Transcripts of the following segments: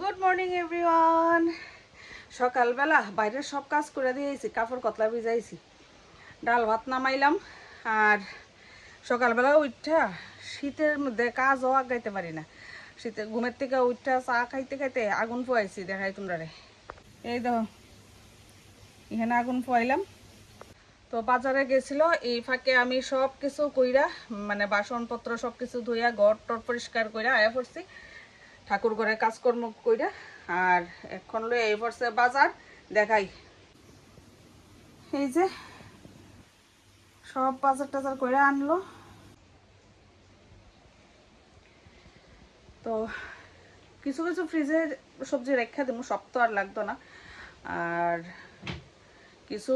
Good morning everyone সকালবেলা বাইরের সব কাজ করে দিয়েছি কাপড় কতলা ভিজাইছি। ডাল ভাত নামাইলাম আর সকালবেলা উঠা শীতের মধ্যে কাজ কাজও আগাইতে পারি না। শীতে ঘুমের থেকে উঠা চা খাইতে খাইতে আগুন পোয়াইছি, দেখাই তোমরা রে এই দেখো, এখানে আগুন পোয়াইলাম। তো বাজারে গেছিল, এই ফাঁকে আমি সব কিছু কইরা মানে বাসনপত্র সব কিছু ধুইয়া ঘর টর পরিষ্কার কইরা আয়া পড়ছি। ঠাকুর ঘরে কাজকর্ম কইরা, আর এখন লই এই পড়ছে বাজার দেখাই। এই যে, সব বাজার টাজার কইরা আনলো। তো কিছু কিছু ফ্রিজে সবজি রেখা দেবো সব তো আর লাগতো না। আর কিছু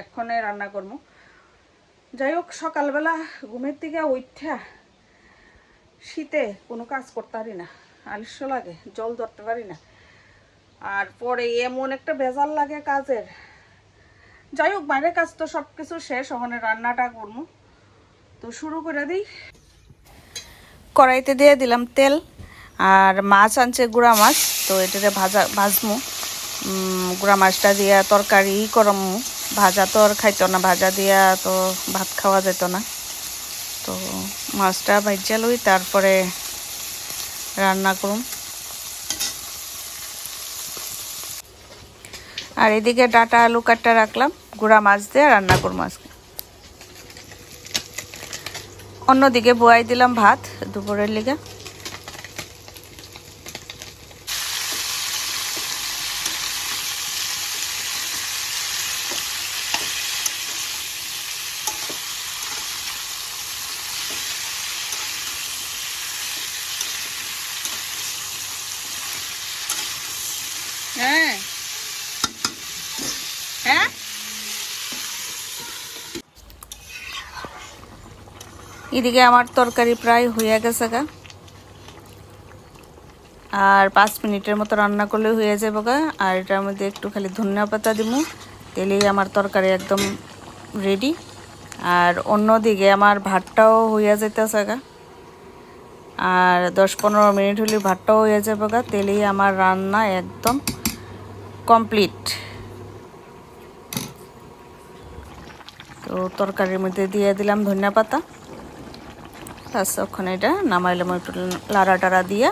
এক্ষণে রান্না করব যাই হোক, সকালবেলা ঘুমের থেকে উঠা শীতে কোনো কাজ করতে পারি না, আলস্য লাগে, জল ধরতে পারি না। আর পরে এমন একটা বেজাল লাগে কাজের। যাই হোক, বাইরের কাজ তো সব কিছু শেষ, ওখানে রান্নাটা করব। তো শুরু করে দিই। কড়াইতে দিয়ে দিলাম তেল আর মাছ আনছে গুড়া মাছ, তো এটাতে ভাজা, ভাজমু। গুড়া মাছটা দিয়া তরকারি করমু। ভাজা তো আর খাইতো না, ভাজা দিয়া তো ভাত খাওয়া যেত না। তো মাছটা ভাজা লই তারপরে রান্না করুম। আর এদিকে ডাটা আলু কাটটা রাখলাম, গুঁড়া মাছ দিয়ে রান্না করুম আজকে। অন্যদিকে বয়াই দিলাম ভাত দুপুরের লিগে হ্যাঁ হ্যাঁ এদিকে আমার তরকারি প্রায় হয়ে গেছে গা। আর পাঁচ মিনিটের মতো রান্না করলে হয়ে যাবে গা। আর এটার মধ্যে একটু খালি ধনিয়া পাতা দিব তেলেই আমার তরকারি একদম রেডি আর অন্যদিকে আমার ভাতটাও হইয়া যেতেছে গা। আর দশ পনেরো মিনিট হলে ভাতটাও হয়ে যাবে গা, তেলেই আমার রান্না একদম কমপ্লিট তো তরকারির মধ্যে দিয়ে দিলাম ধনিয়া পাতা। ব্যাস ওখানে এটা নামাইলাম একটু লাড়া টাড়া দিয়ে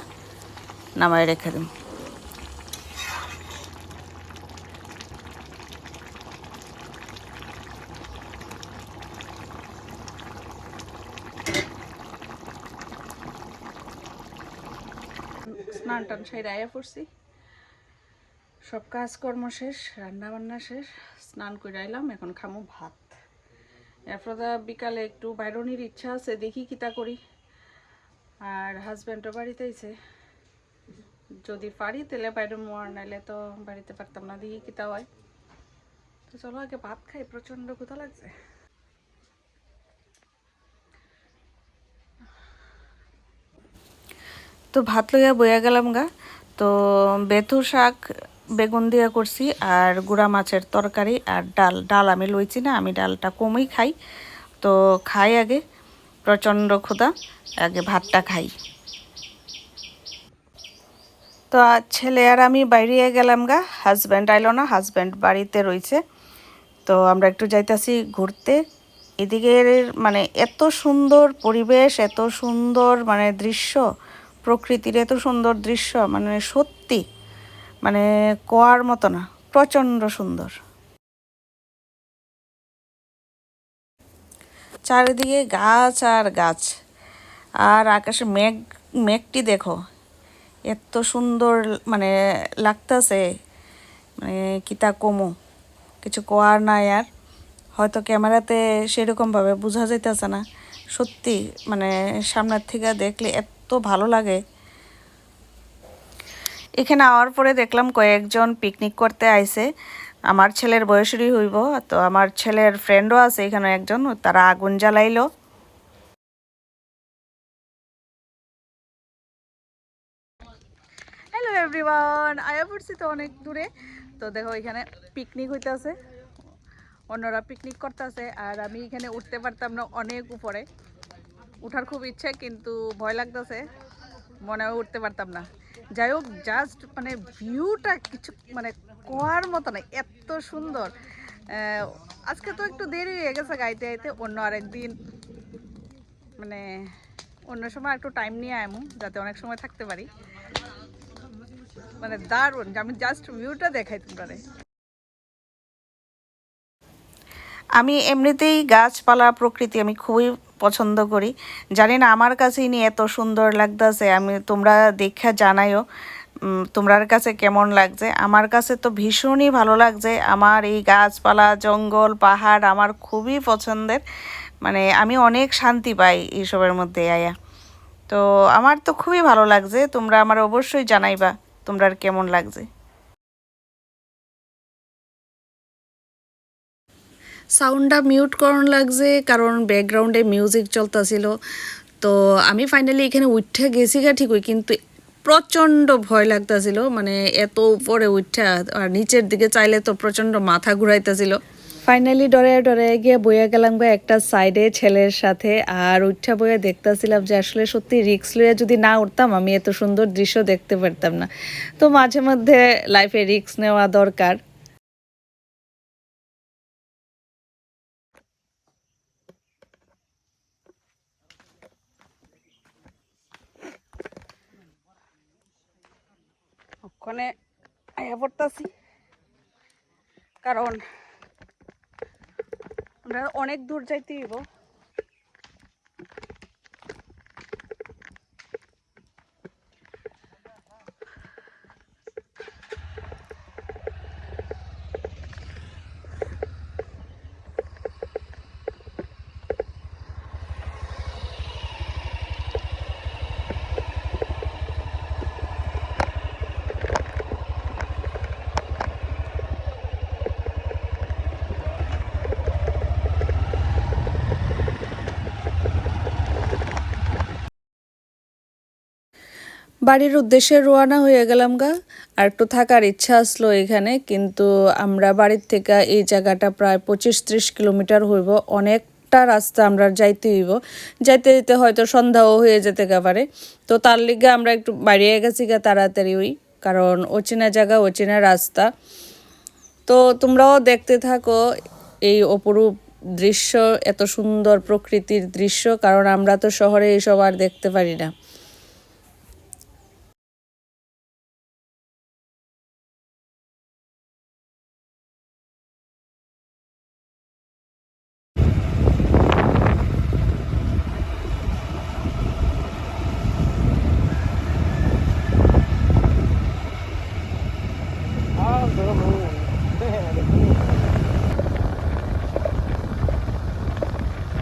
নামাই রেখে দিম স্নান টান সাইড আয়া পড়ছি। সব কাজকর্ম শেষ রান্না বান্না শেষ, স্নান করে আইলাম এখন খামো ভাত। এরপর বিকালে একটু বাইরনির ইচ্ছা আছে, দেখি কিতা করি। আর হাজব্যান্ডও বাড়িতে আইছে। যদি পারি তাহলে বাইরে মোয়ার নাইলে তো বাড়িতে পারতাম না, দেখি কিতা হয়। তো চলো, আগে ভাত খাই, প্রচণ্ড কোথা লাগছে। তো ভাত লইয়া বইয়া গেলাম গা। তো বেথু শাক বেগুন দিয়ে করছি আর গুড়া মাছের তরকারি আর ডাল। ডাল আমি লইছি না, আমি ডালটা কমই খাই। তো খাই আগে, প্রচণ্ড ক্ষুধা, আগে ভাতটা খাই। তো ছেলে আর আমি বাইরে গেলাম গা হাজব্যান্ড আইলো না হাজব্যান্ড বাড়িতে রয়েছে তো আমরা একটু যাইতাছি ঘুরতে। এদিকে মানে এত সুন্দর পরিবেশ, এত সুন্দর মানে দৃশ্য, প্রকৃতির এত সুন্দর দৃশ্য মানে সত্যি। মানে কোয়ার মতো না, প্রচণ্ড সুন্দর। চারিদিকে গাছ আর গাছ, আর আকাশে মেঘ, মেঘটি দেখো, এত সুন্দর মানে লাগতেছে মানে কিতা কমু, কিছু কোয়ার নাই আর। হয়তো ক্যামেরাতে সেরকমভাবে বোঝা যাইতেছে না, সত্যি মানে সামনের থেকে দেখলে এত ভালো লাগে। এখানে আওয়ার পরে দেখলাম কয়েকজন পিকনিক করতে আইছে। আমার ছেলের বয়সেরই হইব, তো আমার ছেলের ফ্রেন্ডও আছে এখানে একজন, তারা আগুন জ্বালাইলো। হ্যালো এভরিওয়ান আয়া পড়ছি তো অনেক দূরে। তো দেখো এখানে পিকনিক হইতেছে। অন্যরা পিকনিক করতেছে, আর আমি এখানে উঠতে পারতাম না অনেক উপরে। উঠার খুব ইচ্ছে, কিন্তু ভয় লাগতেছে। মনে হয় উঠতে পারতাম না। যাই হোক জাস্ট মানে ভিউটা কিছু মানে কোয়ার মতো না, এত সুন্দর। আজকে তো একটু দেরি হয়ে গেছে গাইতে গাইতে, অন্য আরেক দিন মানে অন্য সময় একটু টাইম নিয়ে আমু যাতে অনেক সময় থাকতে পারি। মানে দারুণ আমি জাস্ট ভিউটা দেখাই তোমরা আমি এমনিতেই গাছপালা প্রকৃতি আমি খুবই পছন্দ করি। জানি না, আমার কাছেই নিয়ে এত সুন্দর লাগতেছে, আমি তোমরা দেখা জানাইও তোমার কাছে কেমন লাগছে। আমার কাছে তো ভীষণই ভালো লাগছে, আমার এই গাছপালা, জঙ্গল, পাহাড় আমার খুবই পছন্দের। মানে আমি অনেক শান্তি পাই এইসবের মধ্যে, আয়া। তো আমার তো খুবই ভালো লাগছে, তোমরা আমার অবশ্যই জানাইবা তোমরা কেমন লাগছে। সাউন্ডটা মিউট করন লাগছে, কারণ ব্যাকগ্রাউন্ডে মিউজিক চলতেছিল। তো আমি ফাইনালি এখানে উঠে গেছি গা ঠিকই, কিন্তু প্রচণ্ড ভয় লাগতেছিল মানে এত উপরে উঠা আর নিচের দিকে চাইলে তো প্রচণ্ড মাথা ঘুরাইতেছিল। ফাইনালি ডরে ডরে গিয়ে বইয়া গেলাম গা একটা সাইডে ছেলের সাথে, আর উঠা বইয়া দেখতেছিলাম যে আসলে সত্যি রিক্স লইয়া যদি না উঠতাম, আমি এত সুন্দর দৃশ্য দেখতে পারতাম না। তো মাঝে মধ্যে লাইফে রিক্স নেওয়া দরকার। ওখানে আয়া পড়তেছি। কারণ আমরা অনেক দূর যাইতে হইব। বাড়ির উদ্দেশ্যে রোয়ানা হয়ে গেলাম গা। আর একটু থাকার ইচ্ছা আসলো এখানে, কিন্তু আমরা বাড়ির থেকে এই জায়গাটা প্রায় পঁচিশ ত্রিশ কিলোমিটার হইব। অনেকটা রাস্তা আমরা যাইতে হইব। যাইতে যেতে হয়তো সন্ধ্যাও হয়ে যেতে পারে। তো তার লিগে আমরা একটু বাড়িয়ে গেছি গা তাড়াতাড়ি ওই, কারণ অচেনা জায়গা, অচেনা রাস্তা। তো তোমরাও দেখতে থাকো এই অপরূপ দৃশ্য, এত সুন্দর প্রকৃতির দৃশ্য, কারণ আমরা তো শহরে এইসব আর দেখতে পারি না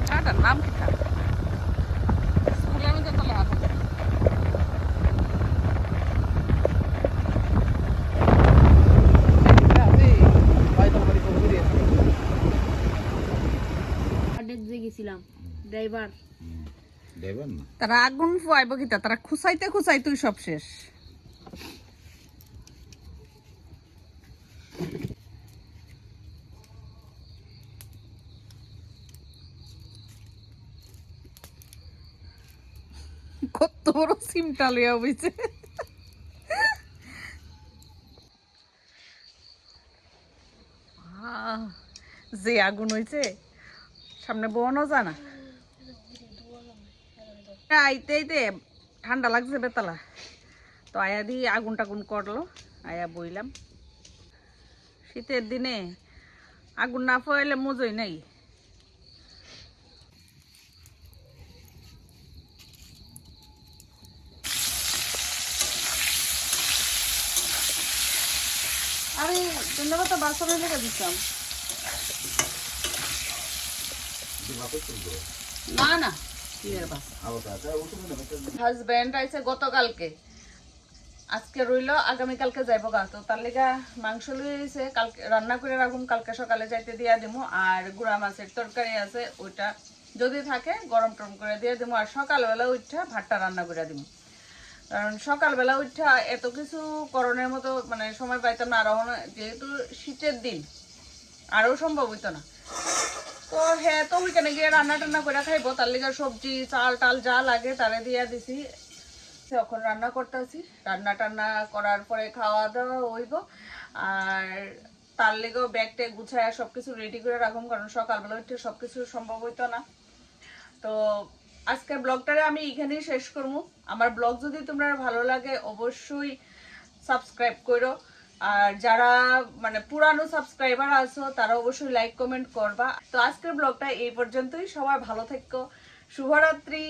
ছাটার নাম কি থাক স্কুলের মধ্যে তো লেখা থাকে আড্ডার দিয়ে গেছিলাম ড্রাইভার। দেবেন না? তারা আগুন ফুয়াইব কিতা? তারা খুসাইতে খুসাই তুই সব শেষ। কত বড় সিমটা লইয়া বইছে। যে আগুন হইছে সামনে বনও জানা আইতে আইতে ঠান্ডা লাগছে বেতলা। তো আয়া দিয়ে আগুন টাগুন করল আয়া বইলাম। শীতের দিনে আগুন না ফয়ালে মজই নাই। আরে ধন্যবাদ তো বাসনের লেগে দিতাম না না। হাজব্যান্ড আইছে গতকালকে। আজকে রইল, আগামীকালকে যাইব গা। তো তার লেগা মাংস লইছে কালকে রান্না করে রাখুন কালকে সকালে যাইতে দিয়া দিমু। আর গুড়া মাছের তরকারি আছে, ওইটা যদি থাকে, গরম টরম করে দিয়ে দিমু। আর সকালবেলা উঠা ভাতটা রান্না করে দিমু। কারণ সকালবেলা উঠা এত কিছু করণের মতো মানে সময় পাইতাম না। আর যেহেতু শীতের দিন, আরও সম্ভব হইতো না। তো হ্যাঁ তো ওইখানে গিয়ে রান্না টান্না করে খাইবো, তার লিগে সবজি, চাল টাল যা লাগে তারে দিয়া দিছি। এখন রান্না করতেছি, রান্না টান্না করার পরে খাওয়া দাওয়া হইব। আর তার লেগেও ব্যাগটা গুছায় সব কিছু রেডি করে রাখুন কারণ সকালবেলা উঠে সব কিছু সম্ভব হইতো না। তো আজকের ব্লগটারে আমি এখানেই শেষ করব আমার ব্লগ যদি তোমরা ভালো লাগে অবশ্যই সাবস্ক্রাইব করো আর যারা মানে পুরানো সাবস্ক্রাইবার আছো, তারা অবশ্যই লাইক কমেন্ট করবা। তো আজকের ব্লগটা এই পর্যন্তই। সবাই ভালো থেকো। শুভরাত্রি।